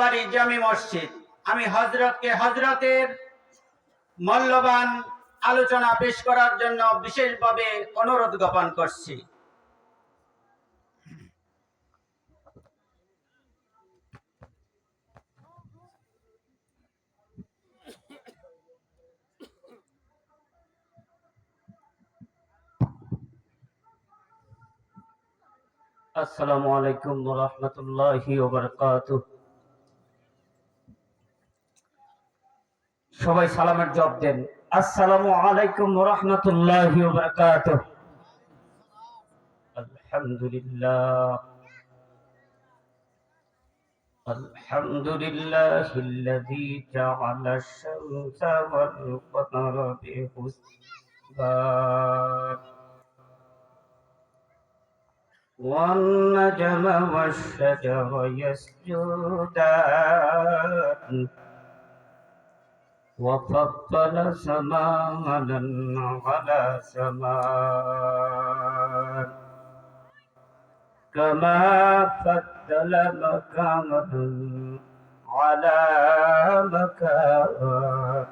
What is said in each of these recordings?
বাড়ি জামি মসজিদ। আমি হজরতকে হজরতের মূল্যবান আলোচনা পেশ করার জন্য বিশেষভাবে অনুরোধ জ্ঞাপন করছি। আসসালামু আলাইকুম রাহমাতুল্লাহি সবাই সালামের জবাব দেন আসসালামু আলাইকুম ওয়া রাহমাতুল্লাহি ওয়া বারাকাতুহু আলহামদুলিল্লাহ الحمد لله الذي جعل الشمس والقمر بحسبان والنجم والشجر يسجدان وفضل سمانا على سمان كما فضل مكانا على مكان.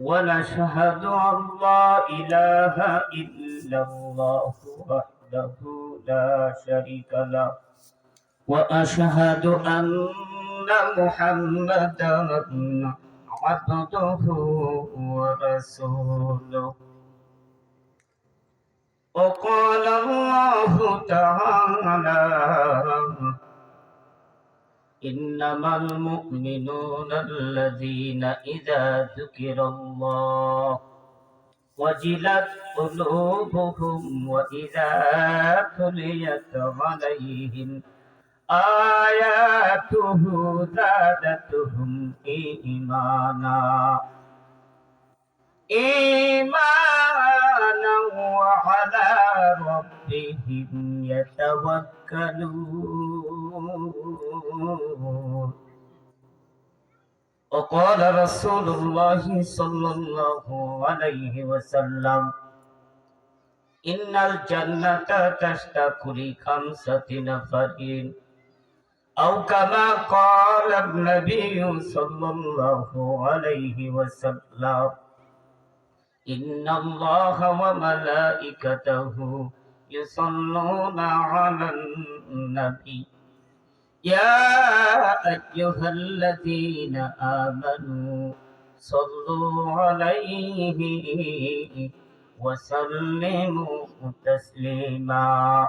ونشهد أن لا إله إلا الله وحده لا شريك له. وأشهد أن محمدا عبده ورسوله وقال الله تعالى إنما المؤمنون الذين إذا ذكر الله وجلت قلوبهم وإذا تليت عليهم آياته زادتهم إيمانا. إيمانا وعلى ربهم يتوكلون. وقال رسول الله صلى الله عليه وسلم إن الجنة تشتاق لخمسة نفرين أو كما قال النبي صلى الله عليه وسلم إن الله وملائكته يصلون على النبي. يا أيها الذين آمنوا صلوا عليه وسلموا تسليما.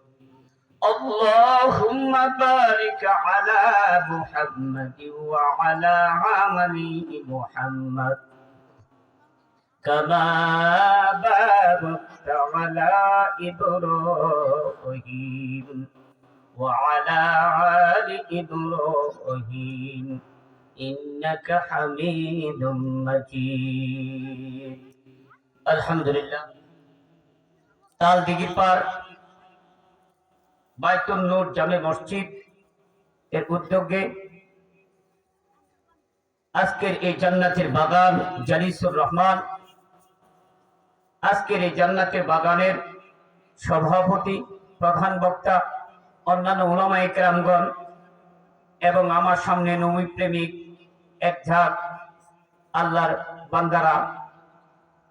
اللهم بارك على محمد وعلى آل محمد كما باركت على إبراهيم وعلى آل إبراهيم إنك حميد مجيد الحمد لله তাল দিঘির পার বাইতুল নূর জামে মসজিদ এর উদ্যোগে আজকের এই জান্নাতের বাগান জালিসুর রহমান। আজকের এই জান্নাতের বাগানের সভাপতি, প্রধান বক্তা অন্যান্য ওলামা একরামগণ এবং আমার সামনে নবী প্রেমিক এক ঝাঁক আল্লাহর বান্দারা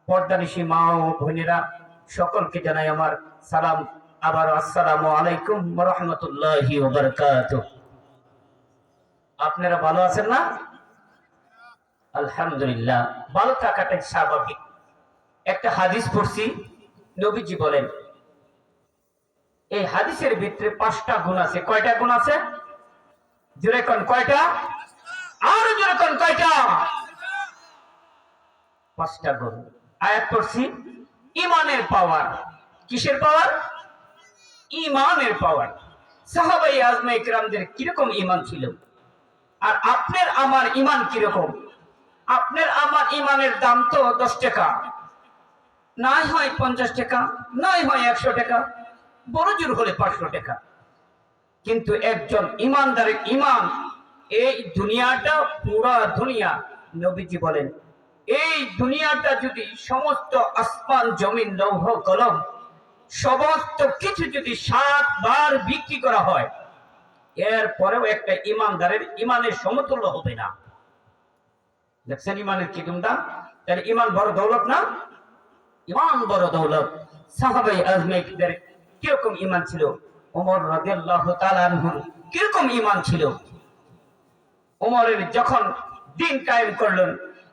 পর্দানিশী মা ও বোনেরা, সকলকে জানাই আমার সালাম। আবার আসসালামু আলাইকুম রহমতুল্লাহি আপনারা ভালো আছেন না? আলহামদুলিল্লাহ, ভালো থাকাটাই স্বাভাবিক। একটা হাদিস পড়ছি, নবীজি বলেন, এই হাদিসের ভিতরে পাঁচটা গুণ আছে। কয়টা গুণ আছে? জোরে কোন কয়টা? আর জোরে কোন কয়টা? পাঁচটা গুণ। আয়াত পড়ছি, ইমানের পাওয়ার কিসের পাওয়ার ইমানের পাওয়ার সাহাবাই আজমা ইকরামদের কীরকম ইমান ছিল? আর আপনার আমার ইমান কীরকম? আপনি ইমানের দাম তো দশ টাকা। নাই হয় পঞ্চাশ টাকা, নাই হয় একশো টাকা, বড় জোর হলে পাঁচশো টাকা। কিন্তু একজন ইমানদারের ইমান, এই দুনিয়াটা পুরা দুনিয়া, নবীজি বলেন, এই দুনিয়াটা যদি সমস্ত আসমান, জমিন, লৌহ, কলম সমস্ত কিছু যদি সাতবার বিক্রি করা হয়, এর পরেও একটা ইমানদারের ইমানের সমতুল্য হবে না। দেখছেন ইমানের কি দাম তাহলে ইমান বড় দৌলত না? ইমান বড় দৌলত। সাহাবাই আজমেকদের কীরকম ইমান ছিল? ওমর রাদিয়াল্লাহু তাআলা আনহু কীরকম ইমান ছিল? ওমরের যখন দিন কায়েম করলেন,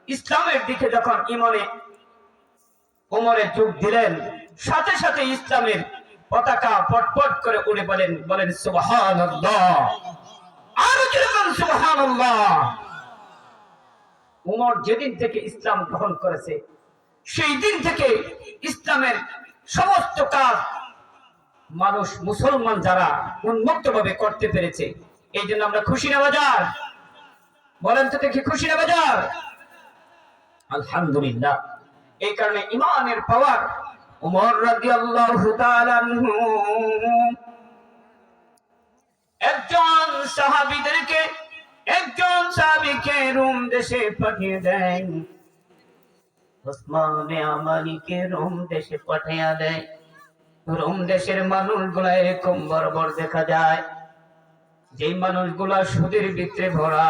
ইসলামের দিকে যখন ইমানে ওমরে যোগ দিলেন সাথে সাথে ইসলামের পতাকা পটপট করে উড়ে বলেন বলেন, সুবহানাল্লাহ। আরও যেরকম উমর যেদিন থেকে ইসলাম গ্রহণ করেছে, সেই দিন থেকে ইসলামের সমস্ত কাজ মানুষ, মুসলমান যারা উন্মুক্ত ভাবে করতে পেরেছে, এই জন্য আমরা খুশি না বাজার? বলেন তো দেখি, খুশি না বাজার? আলহামদুলিল্লাহ। এই কারণে ইমানের পাওয়ার একজন একজন রোম দেশে পাঠিয়ে দেন ওসমানে আমানিকে রোম দেশে পাঠিয়ে দেয়। রোম দেশের এরকম বরাবর দেখা যায়। যেই মানুষগুলা সুদের ভিতরে ভরা,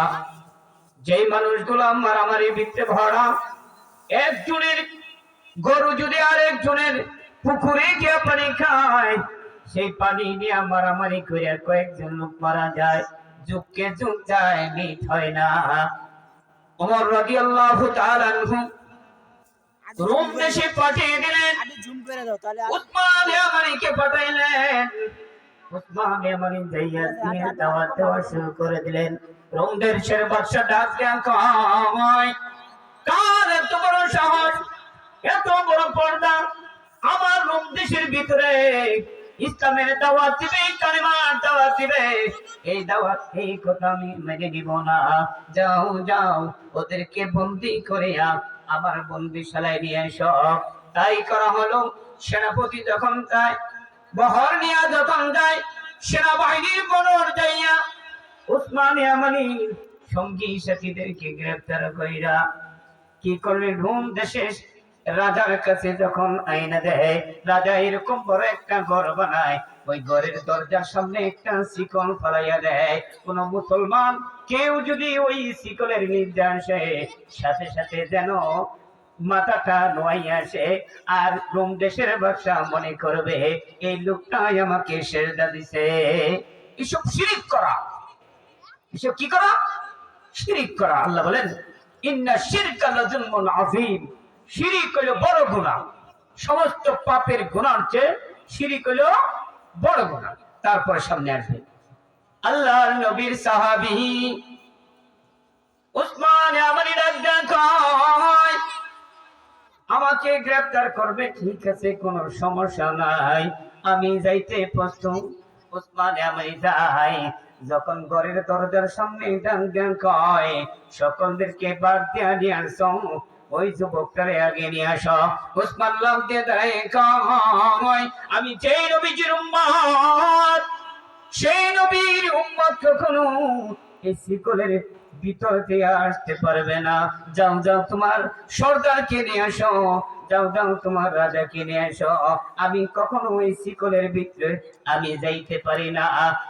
যেই মানুষগুলা মারামারি ভিতরে ভরা, একজনের গরু যদি আর একজনের পুকুরে গিয়ে পানি খায় সেই পানি নিয়ে মারামারি করে কয়েকজন লোক মারা যায়। যুগকে যুগ যায় মিট হয় না। ওমর রাদিয়াল্লাহু তাআলা আনহু রোম দেশে পাঠিয়ে দিলেন। উসমান ইয়ামানিকে পাঠাইলেন। উসমান ইয়ামানি যাইয়া দাওয়াত দেওয়া শুরু করে দিলেন। রোম দেশের বাদশা ডাক দেন কার এত বড় সাহস? এত বড় পর্দা আমার রোম দেশের ভিতরে। ইসলামের দাওয়াত দিবে, কালিমার দাওয়াত দিবে। এই দাওয়াত, এই কথা আমি মেনে নিব না। যাও যাও, ওদেরকে বন্দি করে আমার বন্দিশালায় নিয়ে এসো। তাই করা হলো, সেনাপতি যখন যায়, বহর নিয়ে যখন যায়, সেনাবাহিনীর বনর যাইয়া উসমান ইয়ামানি সঙ্গী সাথীদেরকে গ্রেফতার কইরা কি করবে রোম দেশে রাজার কাছে যখন আইনা দেয়, রাজা এরকম বড় একটা ঘর বানায়, ওই ঘরের দরজার সামনে একটা শিকল ফলাইয়া দেয়। কোন মুসলমান কেউ যদি ওই শিকলের নির্যাসে সাথে সাথে যেন মাথাটা নোয়াই আসে। আর রোম দেশের বাদশা মনে করবে, এই লোকটাই আমাকে সেজদা দিছে। এসব শিরিক করা। এসব কি করা? শিরিক করা। আল্লাহ বলেন, ইন্না শিরকা লাযুলমুন আযীম। শিরিক হলো বড় গুনাহ। সমস্ত পাপের গুনার চেয়ে শিরিক হলো বড় গুনাহ। তারপরে সামনে আসবে। আল্লাহর নবীর সাহাবী উসমান আমারই রাজ্জাক কয়, আমাকে গ্রেফতার করবে, ঠিক আছে, কোনো সমস্যা নাই। আমি যাইতে প্রস্তুত। উসমান আমি যাই যখন ঘরের দরজার সামনে ডান ডান কয়, সকলদেরকে বাদ দিয়া নিয়ে ওই যুবকটারে আগে নিয়ে আস। উসমান কয় আমি যেই নবীজির উম্মত সেই নবীর উম্মত কখনো এই শিকলের ভিতর দিয়ে আসতে পারবে না। যাও যাও তোমার সর্দারকে নিয়ে আসো যাও যাও তোমার রাজাকে নিয়ে আসো আমি কখনো এই শিকলের ভিতরে আমি যাইতে পারি না।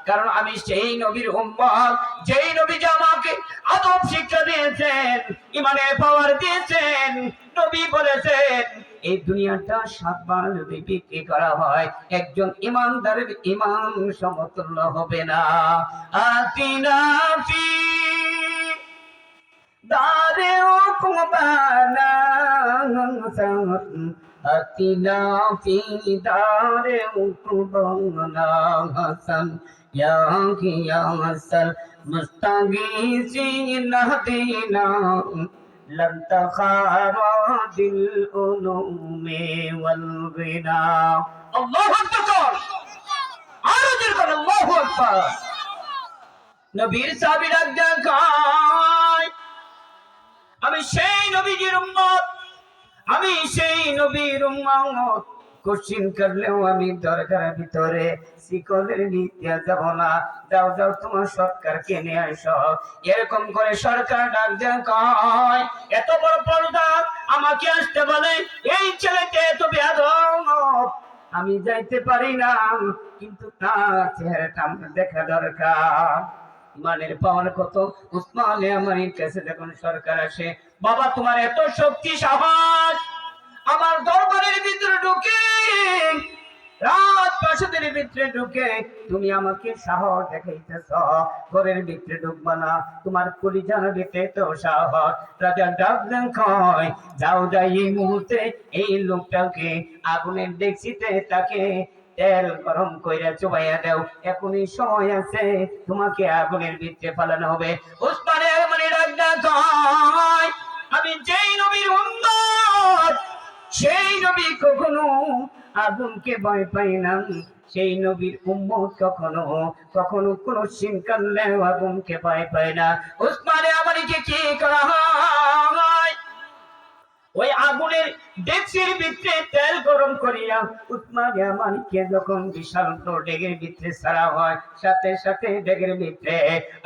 কারণ আমি সেই নবীর উম্মত, যেই নবী যে আমাকে আদব শিক্ষা দিয়েছেন ইমানে পাওয়ার দিয়েছেন, নবী বলেছেন, এই দুনিয়াটা সাতবার যদি বিক্রি করা হয়, একজন ইমানদারের ইমান সমতুল্য হবে না। আতিনা ফি দারে উকবানা আতিনা ফি দারে উকবানা হাসান ইয়া কিয়াসাল মুস্তাগীসিন নাহদিনা لم تخارج الألوم والغنى الله أكبر আরো যেরকম আল্লাহু আকবার নবীর সাহাবীরা দেখায় আমি সেই নবীজির উম্মত। আমি সেই নবীর উম্মত। কোশ্চিন করলেও আমি দরকার ভিতরে শিকলের নিতে যাব না। যাও যাও, তোমার সরকারকে নিয়ে আসো এরকম করে সরকার ডাক দেন, কয়, এত বড় পর্দা আমাকে আসতে বলে, এই ছেলেকে এত বেয়াদব। আমি যাইতে পারি না, কিন্তু তার চেহারাটা আমার দেখা দরকার। ইমানের পাওয়ার কত? উসমানে আমার কাছে যখন সরকার আসে বাবা, তোমার এত শক্তি, সাহস। আমার দরবারের ভিতরে ঢুকে রাত ভিতরে ঢুকে তুমি আমাকে সাহস দেখাইতেছ। ঘরের ভিতরে না, তোমার ভিতরে তো সাহস। রাজা ডাক দেন কয় যাও যাই এই মুহূর্তে। এই লোকটাকে আগুনের ডেকসিতে তাকে তেল গরম কইরা চুবাইয়া দাও। এখনই সময় আছে, তোমাকে আগুনের ভিতরে ফালানো হবে। মানে কয় আমি যেই নবীর উম্মত, সেই নবী কখনো আগুনকে ভয় পাই না। সেই নবীর উম্মত কখনো কখনো কোনো সিন কানলেও আগুনকে ভয় পায় না। উসমানে আমার কি করা হয়? ওই আগুনের ডেকচির ভিতরে তেল গরম করিয়া উসমানে আমারিকে যখন বিশাল তো ডেগের ভিতরে ছাড়া হয়। সাথে সাথে ডেগের ভিতরে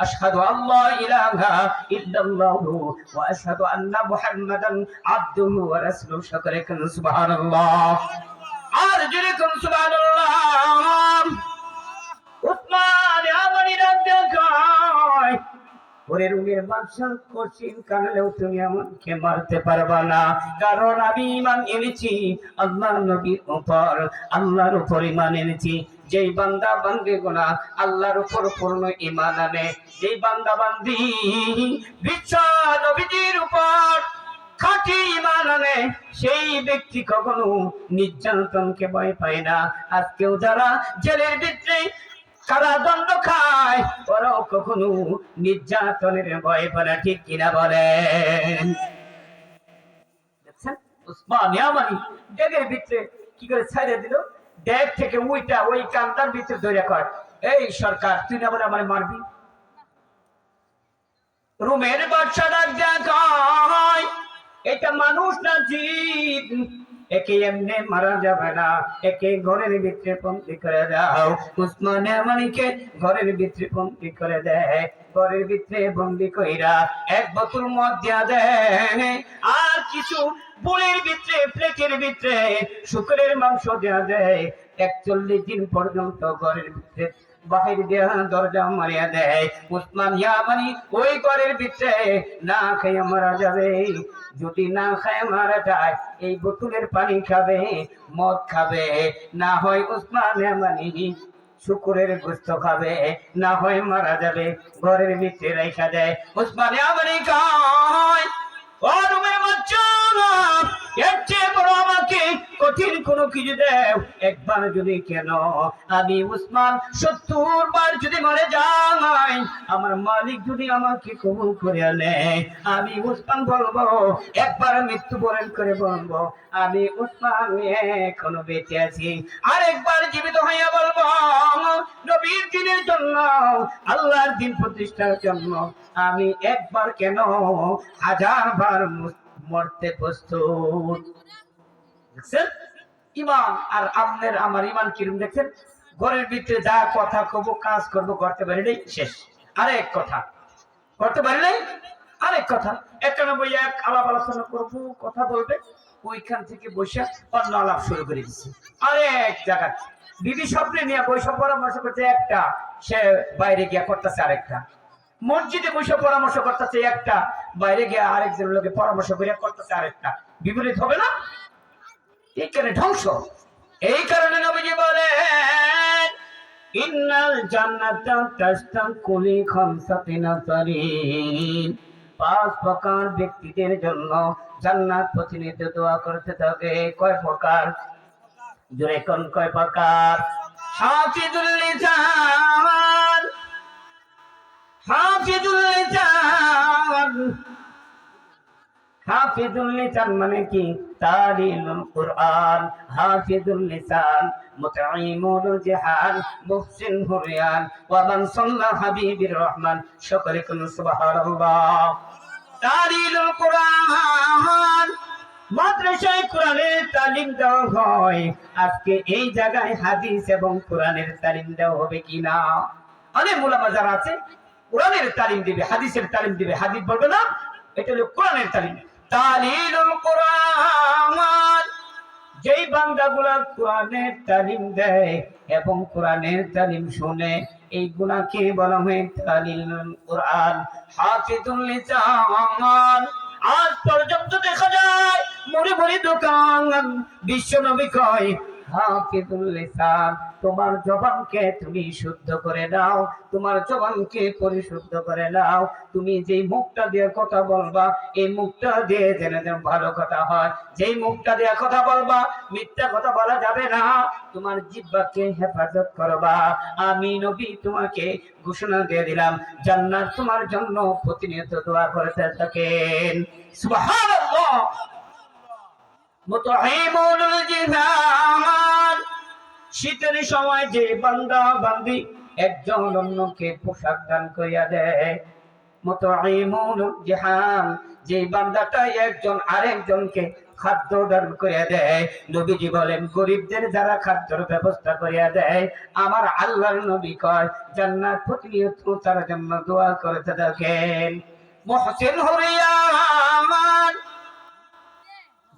আশহাদু আল্লাহ ইলাহা ইল্লাল্লাহু ওয়া আশহাদু আন্না মুহাম্মাদান আবদুহু ওয়া রাসূলুহু। সকলে সুবহানাল্লাহ। আর জোরে সুবহানাল্লাহ। উসমান আমারি রাজ্য রুমের বাদশা কঠিন কানলেও তুমি আমাকে মারতে পারবা না। কারণ আমি ইমান এনেছি আল্লাহ নবীর উপর, আল্লাহর উপর ইমান এনেছি। যেই বান্দা বান্দি আল্লাহর উপর পূর্ণ ইমান আনে। যেই বান্দা বান্দি উপর খাঁটি ইমান আনে। সেই ব্যক্তি কখনো নির্যাতনকে ভয় পায় না। আজকেও যারা জেলের ভিতরে কারাদণ্ড খায়। ওরাও কখনো নির্যাতনের ভয় পায় ঠিক কিনা বলেন? উসমান ইয়ামানি ডেগের ভিতরে কি করে ছাইড়ে দিল? ডেগ থেকে উইটা ওই কান্তার ভিতরে ধরে কর এই সরকার, তুই না বলে আমার মারবি? রুমের ডাক দেখায় এটা মানুষ না জীব? একে এমনি মারা যাবে না। একে ঘরের ভিতরে পন্থী করে দাও। উসমানে আমানিকে ঘরের ভিতরে পন্থী করে দেয় ঘরের ভিতরে বন্দি কইরা এক বোতল মদ দিয়া দেয় আর কিছু বুড়ির ভিতরে, প্লেটের ভিতরে শুকরের মাংস দেওয়া দেয় একচল্লিশ দিন পর্যন্ত ঘরের ভিতরে বাহির দরজা মারিয়া দেয়। উসমান ইয়ামানি ওই না খেয়ে মারা যাবে। যদি না খায় মারা যায়, এই বোতলের পানি খাবে, মদ খাবে। না হয় উসমান ইয়ামানি শুকুরের গোস্ত খাবে। না হয় মারা যাবে, ঘরের ভিতরে রেখা দেয়। উসমান ইয়ামানি কয়, ও কিছু দেও? একবার যদি কেন? আমি উসমান সত্তর বার যদি মরে যাই, আমার মালিক যদি আমাকে কবুল করে আনে আমি উসমান বলব, একবার মৃত্যুবরণ করে বলব, আমি উসমান এখনও বেঁচে আছি। আর একবার জীবিত হইয়া বলব, নবীর দিনের জন্য, আল্লাহর দিন প্রতিষ্ঠার জন্য, আমি একবার কেন হাজার বার মরতে প্রস্তুত? দেখছেন ইমান, আর আপনার, আমার ইমান কিরম দেখছেন? ঘরের ভিতরে যা কথা কব, কাজ করব, করতে পারি নাই, শেষ। আরেক কথা। করতে পারি নাই? আরেক কথা। এখানে বই এক, আলাপ আলোচনা করব, কথা বলবে। ওইখান থেকে বসে অন্য আলাপ শুরু করে দিচ্ছে আরেক জায়গা বিবি স্বপ্নে নিয়ে বৈশাখ পরামর্শ করছে একটা, সে বাইরে গিয়া করতেছে আরেকটা। মসজিদে বসে পরামর্শ করতেছে একটা, বাইরে গিয়ে আরেকজন লোকে পরামর্শ করিয়া করতেছে আরেকটা। বিপরীত হবে না? এখানে ধ্বংস। এই কারণে নবীজি বলেন, ইন্নাল নাফারিন পাঁচ প্রকার ব্যক্তিদের জন্য জান্নাত প্রতিনিধিত্ব দোয়া করতে থাকে কয় প্রকার? জোরে কোন কয় প্রকার? হাফিজুল লিসান হাফিজুল লিসান মানে কি? কুরআন, হাফিজুল লিসান, মুতাইমুল জিহান মুহসিন হুরিয়ান, ওয়া মান সাল্লা হাবিবির রহমান। সুবহানাল্লাহ। কোরআন। মাদ্রাসায় কোরআনের তালিম দেওয়া হয়। আজকে এই জায়গায় হাদিস এবং কোরআনের তালিম দেওয়া হবে কিনা? অনেক মোলামা যারা আছে, কোরআনের তালিম দিবে, হাদিসের তালিম দিবে। হাদিস বলবে না, এটা হলো কোরআনের তালিম। তালিলুল কোরআন। যেই বান্দাগুলা কোরআনের তালিম দেয় এবং কোরআনের তালিম শুনে, এই গুণাকে বলা হয় তালিলুল কোরআন। হাফিজুল লিসান আজ পর্যন্ত দেখা যায় মুড়ি মুড়ি দোকান বিশ্ব নবী কয় তোমার জবানকে তুমি শুদ্ধ করে নাও, তোমার জবানকে পরিশুদ্ধ করে নাও। তুমি যেই মুখটা দিয়ে কথা বলবা, এই মুখটা দিয়ে যেন যেন ভালো কথা হয়। যেই মুখটা দিয়ে কথা বলবা, মিথ্যা কথা বলা যাবে না। তোমার জিব্বাকে হেফাজত করবা। আমি নবী, তোমাকে ঘোষণা দিয়ে দিলাম, জান্নাত তোমার জন্য প্রতিনিয়ত দোয়া করতে থাকেন সুবহানাল্লাহ শীতের সময় যে বান্দা বান্দি একজন অন্যকে পোশাক দান করিয়া দেয়। মুতহিমুল জিহাদ যে বান্দাটা একজন আরেকজনকে খাদ্য দান করিয়া দেয়। নবীজি বলেন, গরিবদের যারা খাদ্যর ব্যবস্থা করিয়া দেয়, আমার আল্লাহর নবী কয় প্রতিনিয়ত তার জন্য দোয়া করতে থাকেন মহসিন হরিয়ামান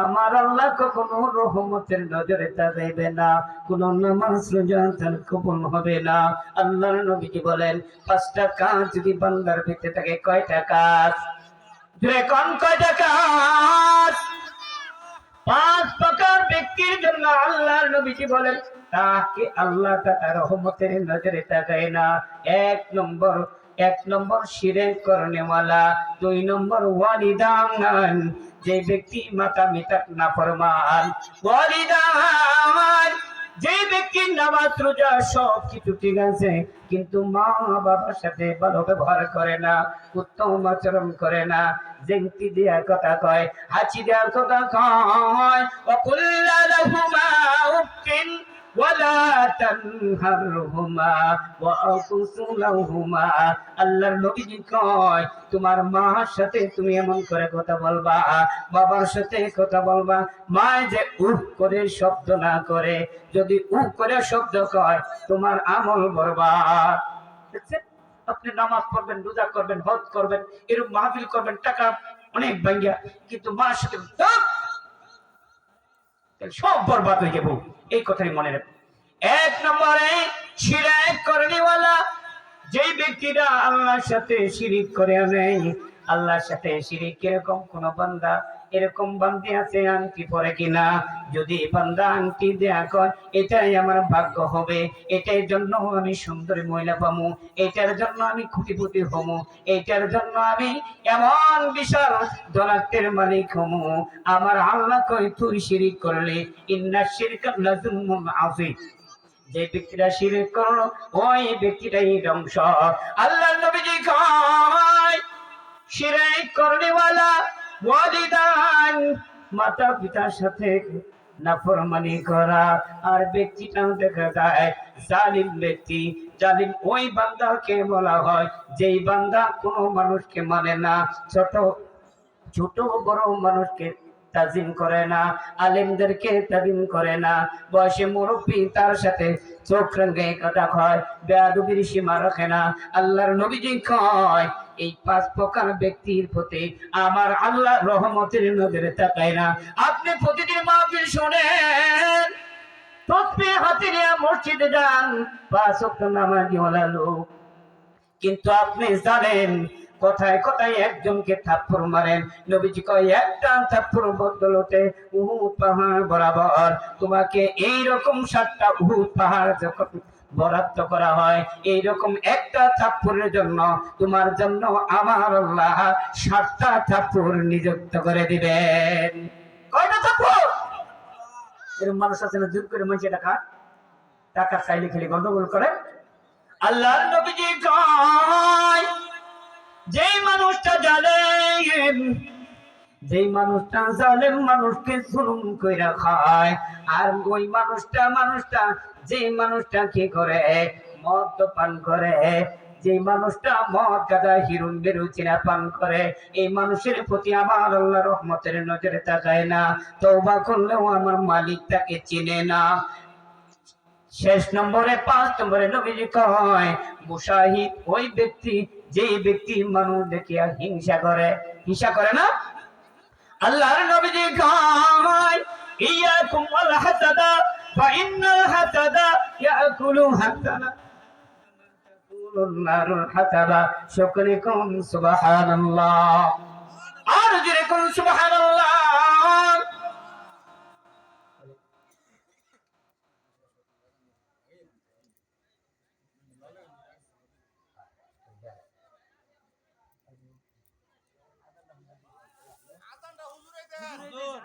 আমার আল্লাহ কখনো রহমতের নজরে তাকাইবে না। কোন তার কবুল হবে না। আল্লাহর নবীজি বলেন, পাঁচটা কাজ যদি বান্দার ভিতরে থাকে, কয়টা কাজ? কয়টা কাজ? পাঁচ প্রকার ব্যক্তির জন্য আল্লাহর নবীজি বলেন তাকে আল্লাহ তাআলা রহমতের নজরে তাকায় না। এক নম্বর এক নম্বর শিরে করনেওয়ালা, দুই নম্বর ওয়ালিদান যে ব্যক্তি মাতা মিতার না ফরমান। ওয়ালিদান যে ব্যক্তির নামাজ, রোজা সব কিছু ঠিক আছে, কিন্তু মা বাবার সাথে ভালো ব্যবহার করে না, উত্তম আচরণ করে না, জেংতি দেওয়ার কথা কয়, হাঁচি দেওয়ার কথা কয় অকুল্লা লাহুমা উফিন ওয়ালা তানহারহুমা ওয়া আকুসু লাহুমা আল্লাহর নবীজি কয়, তোমার মার সাথে তুমি এমন করে কথা বলবা, বাবার সাথে কথা বলবা। মা যে উহ করে শব্দ না করে, যদি উহ করে শব্দ কয়, তোমার আমল বরবাদ। আপনি নামাজ পড়বেন, রোজা করবেন, হজ করবেন এরকম মাহফিল করবেন, টাকা অনেক ভাঙ্গিয়া, কিন্তু মার সাথে সব বরবাদ হয়ে যাব। এই কথাই মনে রাখব এক নম্বরে শিরাক বলা, যেই ব্যক্তিরা আল্লাহর সাথে শিরিক করে নেয়, আল্লাহর সাথে শিরিক এরকম কোন বান্দা এরকম বান্দি আছে আংটি পরে কিনা? যদি বান্দা আংটি দেয়া কয়, এটাই আমার ভাগ্য হবে, এটার জন্য আমি সুন্দরী মহিলা পামু, এটার জন্য আমি খুঁটিপুটি হমু, এটার জন্য আমি এমন বিশাল দলাতের মালিক হমু। আমার আল্লাহ কই তুই শিরিক করলে। ইন্না শিরকাত লাজুমুন যে ব্যক্তিরা শিরিক করল, ওই ব্যক্তিটাই ধ্বংস। আল্লাহ নবীজি কয়, শিরিক করনেওয়ালা ওয়ালিদান মাতা পিতার সাথে নাফরমানি করা। আর ব্যক্তিটাও দেখা যায় জালিম ব্যক্তি। জালিম ওই বান্দাকে বলা হয়, যেই বান্দা কোনো মানুষকে মানে না। ছোট ছোট বড় মানুষকে তাজিম করে না, আলেমদেরকে তাজিম করে না। বয়সে মুরব্বী তার সাথে চোখ রঙে কথা হয় বেয়াদুবির সীমা রাখে না। আল্লাহর নবীজি কয় এই পাঁচ প্রকার ব্যক্তির প্রতি আমার আল্লাহ রহমতের নজরে তাকায় না। আপনি প্রতিদিন মাহফিল শোনেন তসবি হাতে নিয়ে মসজিদে যান, পাঁচ নামাজি লোক। কিন্তু আপনি জানেন, কথায় কথায় একজনকে থাপ্পর মারেন, নবীজি কয়, একটা থাপ্পর বদলতে উহুদ পাহাড় বরাবর তোমাকে এই রকম সাতটা উহুদ পাহাড় যখন বরাদ্দ করা হয়। এইরকম একটা থাপ্পরের জন্য তোমার জন্য আমার আল্লাহ সাতটা থাপ্পর নিযুক্ত করে দিবেন। কয়টা থাপ্পড় এরকম মানুষ আছে না, জোর করে মানুষের টাকা? টাকা খাইলে খেলে গন্ডগোল করে। আল্লাহর নবীজি কয়, যেই মানুষটা জানেন যেই মানুষটা জালেম মানুষকে জুলুম কইরা খায়, আর ওই মানুষটা মানুষটা যেই মানুষটা কি করে? মদ পান করে। যে মানুষটা মদ গাদা হিরুন বেরুচিনা পান করে, এই মানুষের প্রতি আমার আল্লাহ রহমতের নজরে তাকায় না। তওবা করলেও আমার মালিক তাকে চিনে না। শেষ নম্বরে, পাঁচ নম্বরে নবীজি কয়, মুশাহিদ ওই ব্যক্তি, যেই ব্যক্তি মানুষ দেখিয়া হিংসা করে। হিংসা করে না? আল্লাহর নবীজি কয় ইয়াকুম ওয়াল হাসাদা ফাইন্নাল হাসাদা ইয়াকুলু হাসানা। আর যেরকম সুবহানাল্লাহ Dur.